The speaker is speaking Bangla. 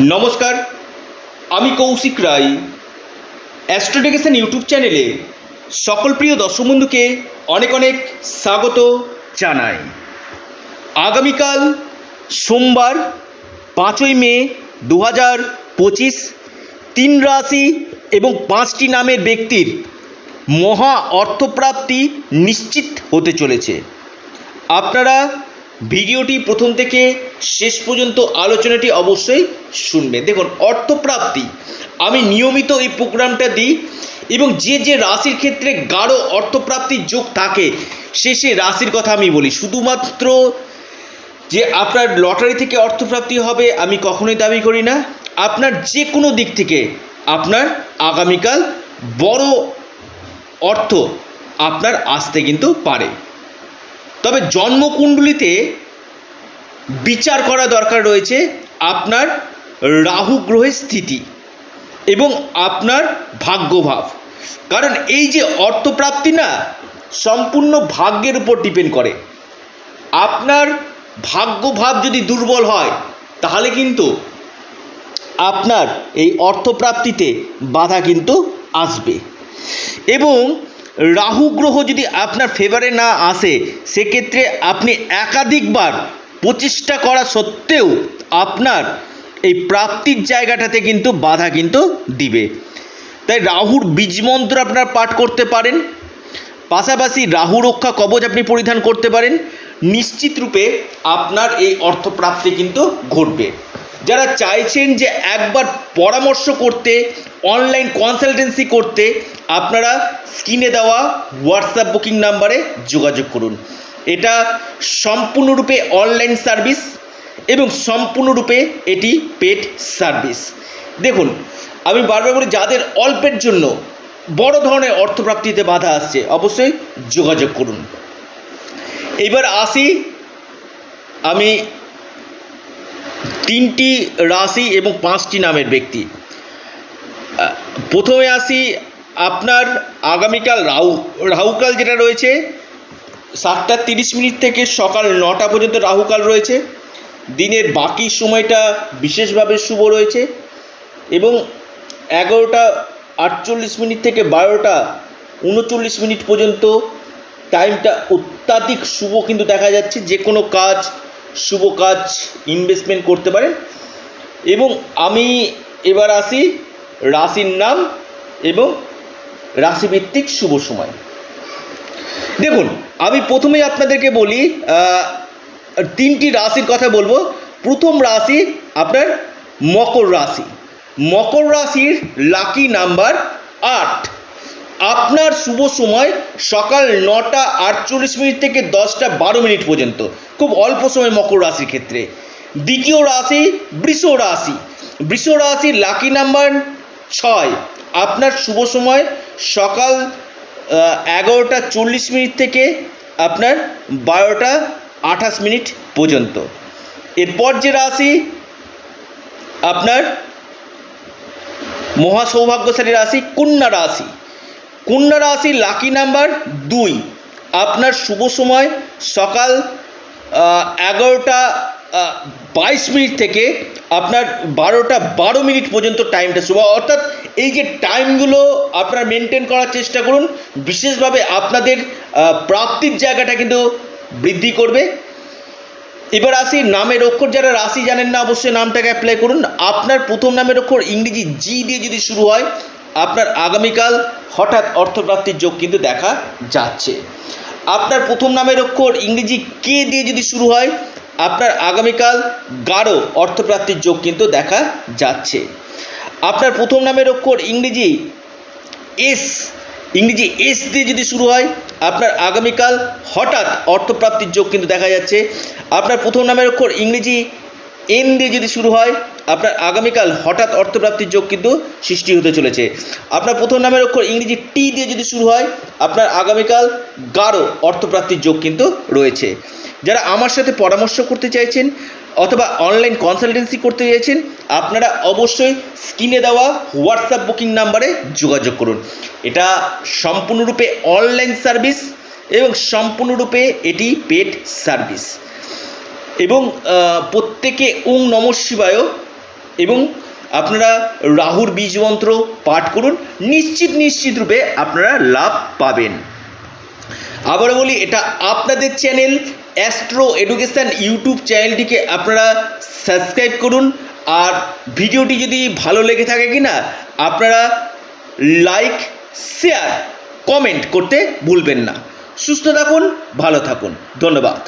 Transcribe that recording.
নমস্কার, আমি কৌশিক রায়। অ্যাস্ট্রোডেকেশন ইউটিউব চ্যানেলে সকল প্রিয় দর্শক বন্ধুকে অনেক অনেক স্বাগত জানাই। আগামীকাল সোমবার, পাঁচই মে দু হাজার পঁচিশ, তিন রাশি এবং পাঁচটি নামের ব্যক্তির মহা অর্থপ্রাপ্তি নিশ্চিত হতে চলেছে। আপনারা ভিডিওটি প্রথম থেকে শেষ পর্যন্ত আলোচনাটি অবশ্যই শুনবেন। দেখুন, অর্থপ্রাপ্তি। আমি নিয়মিত এই প্রোগ্রামটা দিই এবং যে যে রাশির ক্ষেত্রে গাঢ় অর্থপ্রাপ্তির যোগ থাকে, সে সে রাশির কথা আমি বলি। শুধুমাত্র যে আপনার লটারি থেকে অর্থপ্রাপ্তি হবে, আমি কখনোই দাবি করি না। আপনার যে কোনো দিক থেকে আপনার আগামীকাল বড় অর্থ আপনার আসতে কিন্তু পারে। তবে জন্মকুণ্ডলিতে বিচার করা দরকার রয়েছে আপনার রাহু গ্রহের স্থিতি এবং আপনার ভাগ্যভাব। কারণ এই যে অর্থপ্রাপ্তি না, সম্পূর্ণ ভাগ্যের উপর ডিপেন্ড করে। আপনার ভাগ্যভাব যদি দুর্বল হয়, তাহলে কিন্তু আপনার এই অর্থপ্রাপ্তিতে বাধা কিন্তু আসবে। এবং রাহু গ্রহ যদি আপনার ফেভারে না আসে, সেক্ষেত্রে আপনি একাধিকবার প্রচেষ্টা করা সত্ত্বেও আপনার এই প্রাপ্তির জায়গাটাতে কিন্তু বাধা কিন্তু দিবে। তাই রাহুর বীজমন্ত্র আপনার পাঠ করতে পারেন। পাশাপাশি রাহু রক্ষা কবচ আপনি পরিধান করতে পারেন। নিশ্চিত রূপে আপনার এই অর্থপ্রাপ্তি কিন্তু ঘটবে। যারা চাইছেন যে একবার পরামর্শ করতে অনলাইন কনসালটেন্সি করতে, আপনারা স্ক্রিনে দেওয়া হোয়াটসঅ্যাপ বুকিং নাম্বারে যোগাযোগ করুন। এটা সম্পূর্ণরূপে অনলাইন সার্ভিস এবং সম্পূর্ণরূপে এটি পেড সার্ভিস দেখুন, আমি বারবার বলি, যাদের অল্পের জন্য বড় ধরনের অর্থপ্রাপ্তিতে বাধা আসছে, অবশ্যই যোগাযোগ করুন। এবার আসি আমি তিনটি রাশি এবং পাঁচটি নামের ব্যক্তি। প্রথমে আসি আপনার আগামীকাল রাহু। রাহুকাল যেটা রয়েছে, সাতটা তিরিশ মিনিট থেকে সকাল নটা পর্যন্ত রাহুকাল রয়েছে। দিনের বাকি সময়টা বিশেষভাবে শুভ রয়েছে এবং এগারোটা আটচল্লিশ মিনিট থেকে বারোটা উনচল্লিশ মিনিট পর্যন্ত টাইমটা অত্যাধিক শুভ কিন্তু দেখা যাচ্ছে। যে কোনো কাজ শুভ কাজ ইনভেস্টমেন্ট করতে পারেন। এবং আমি এবার আসি রাশির নাম এবং রাশিভিত্তিক শুভ সময়। দেখুন, আমি প্রথমেই আপনাদেরকে বলি তিনটি রাশির কথা বলব। প্রথম রাশি আপনার মকর রাশি। মকর রাশির লাকি নাম্বার আট। আপনার শুভ সময় সকাল নটা আটচল্লিশ মিনিট থেকে দশটা বারো মিনিট পর্যন্ত। খুব অল্প সময় মকর রাশির ক্ষেত্রে। দ্বিতীয় রাশি বৃষ রাশি। বৃষ রাশির লাকি নাম্বার ছয়। আপনার শুভ সময় সকাল এগারোটা চল্লিশ মিনিট থেকে আপনার বারোটা আঠাশ মিনিট পর্যন্ত। এরপর যে রাশি, আপনার মহা সৌভাগ্যশালী রাশি কন্যা রাশি। কন্যা রাশি লাকি নাম্বার দুই। আপনার শুভ সময় সকাল এগারোটা বাইশ মিনিট থেকে আপনার বারোটা বারো মিনিট পর্যন্ত টাইমটা শুভ। অর্থাৎ এই যে টাইমগুলো আপনারা মেনটেন করার চেষ্টা করুন, বিশেষভাবে আপনাদের প্রাপ্তির জায়গাটা কিন্তু বৃদ্ধি করবে। এবার আসি নামের অক্ষর। যারা রাশি জানেন না, অবশ্যই নামটাকে অ্যাপ্লাই করুন। আপনার প্রথম নামের অক্ষর ইংরেজি জি দিয়ে যদি শুরু হয় আপনার আগামীকাল হঠাৎ অর্থপ্রাপ্তির যোগ কিন্তু দেখা যাচ্ছে। আপনার প্রথম নামের অক্ষর ইংরেজি কে দিয়ে যদি শুরু হয়, আপনার আগামীকাল গাঢ় অর্থপ্রাপ্তির যোগ কিন্তু দেখা যাচ্ছে। আপনার প্রথম নামের অক্ষর ইংরেজি এস ইংরেজি এস দিয়ে যদি শুরু হয়, আপনার আগামীকাল হঠাৎ অর্থপ্রাপ্তির যোগ কিন্তু দেখা যাচ্ছে। আপনার প্রথম নামের অক্ষর ইংরেজি এন দিয়ে যদি শুরু হয়, আপনার আগামীকাল হঠাৎ অর্থপ্রাপ্তির যোগ কিন্তু সৃষ্টি হতে চলেছে। আপনার প্রথম নামের অক্ষর ইংরেজি টি দিয়ে যদি শুরু হয়, আপনার আগামীকাল গাঢ় অর্থপ্রাপ্তির যোগ কিন্তু রয়েছে। যারা আমার সাথে পরামর্শ করতে চাইছেন অথবা অনলাইন কনসালটেন্সি করতে চাইছেন, আপনারা অবশ্যই স্ক্রিনে দেওয়া হোয়াটসঅ্যাপ বুকিং নাম্বারে যোগাযোগ করুন। এটা সম্পূর্ণরূপে অনলাইন সার্ভিস এবং সম্পূর্ণরূপে এটি পেড সার্ভিস এবং প্রত্যেকে ওং নম শিবায় এবং আপনারা রাহুর বীজ মন্ত্র পাঠ করুন। নিশ্চিত নিশ্চিত রূপে আপনারা লাভ পাবেন। আবার বলি, এটা আপনাদের চ্যানেল অ্যাস্ট্রো এডুকেশান ইউটিউব চ্যানেলটিকে আপনারা সাবস্ক্রাইব করুন। আর ভিডিওটি যদি ভালো লেগে থাকে কি না আপনারা লাইক, শেয়ার, কমেন্ট করতে ভুলবেন না। সুস্থ থাকুন, ভালো থাকুন। ধন্যবাদ।